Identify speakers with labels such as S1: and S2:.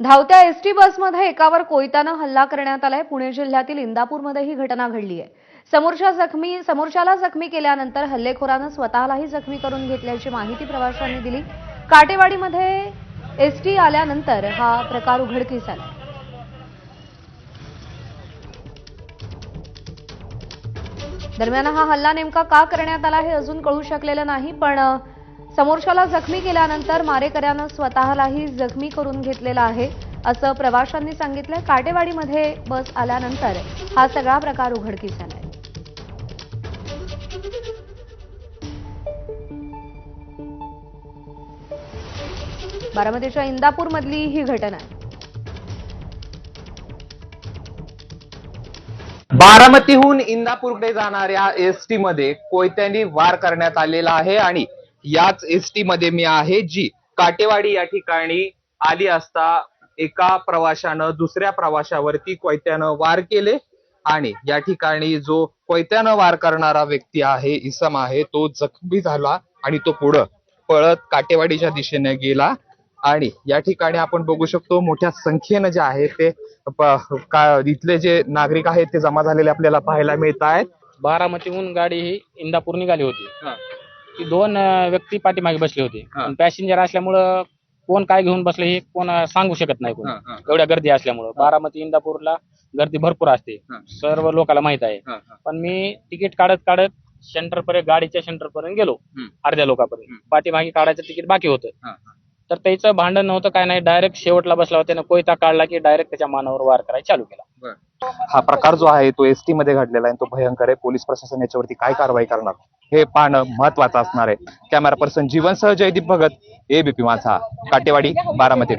S1: धावत्या एसटी बसमध्ये एकावर कोयत्यानं हल्ला करण्यात आलाय. पुणे जिल्ह्यातील इंदापूरमध्ये ही घटना घडली आहे. समोरच्या जखमी समोरच्याला जखमी केल्यानंतर हल्लेखोरानं स्वतःलाही जखमी करून घेतल्याची माहिती प्रवाशांनी दिली. काटेवाडीमध्ये एसटी आल्यानंतर हा प्रकार उघडकीस आला. दरम्यान हा हल्ला नेमका का करण्यात आला हे अजून कळू शकलेलं नाही पण समोरच्याला जखमी केल्यानंतर मारेकऱ्यानं स्वतःलाही जखमी करून घेतलेला आहे असं प्रवाशांनी सांगितलं. काटेवाडीमध्ये बस आल्यानंतर हा सगळा प्रकार उघडकीस आलाय. बारामतीच्या इंदापूरमधली ही घटना. आहे
S2: बारामतीहून इंदापूरकडे जाणाऱ्या एसटी मध्ये कोयत्यांनी वार करण्यात आलेला आहे आणि याच एसटी मध्ये मी आहे जी काटेवाडी या ठिकाणी आली असता एका प्रवाशानं दुसऱ्या प्रवाशावरती कोयत्यानं वार केले आणि या ठिकाणी जो कोयत्यानं वार करणारा व्यक्ती आहे इसम आहे तो जखमी झाला आणि तो पुढं पळत काटेवाडीच्या दिशेने गेला. आणि या ठिकाणी आपण बघू शकतो मोठ्या संख्येनं जे आहे ते इथले जे नागरिक आहेत ते जमा झालेले आपल्याला पाहायला मिळत आहेत
S3: बारामतीहून गाडी ही इंदापूर निघाली होती. ती दोन अं, व्यक्ती पाठीमागे बसले होते.
S2: हा.
S3: पॅसेंजर असल्यामुळं कोण काय घेऊन बसले हे कोण अं, सांगू शकत नाही कोण. एवढ्या गर्दी असल्यामुळं. बारामती इंदापूरला गर्दी भरपूर असते.
S2: हा.
S3: सर्व लोकांना माहीत आहे. पण मी तिकीट काढत काढत सेंटर पर्यंत गाडीच्या सेंटर पर्यंत गेलो.
S2: हम्म.
S3: अर्ध्या लोकांपर्यंत.
S2: हम्म.
S3: पाठीमागे काढायचं तिकीट बाकी होतं. तर त्याचं भांडण नव्हतं काय नाही. डायरेक्ट शेवटला बसला होता. त्यानं कोयता काढला की डायरेक्ट त्याच्या मानावर वार करायला चालू केला.
S2: हा प्रकार जो आहे तो एसटी मध्ये घडलेला आहे. तो भयंकर आहे. पोलीस प्रशासन याच्यावरती काय कारवाई करणार? हे पाहणं महत्वाचं असणार आहे. कॅमेरा पर्सन जीवनसह जयदीप भगत एबीपी माझा काटेवाडी बारामती.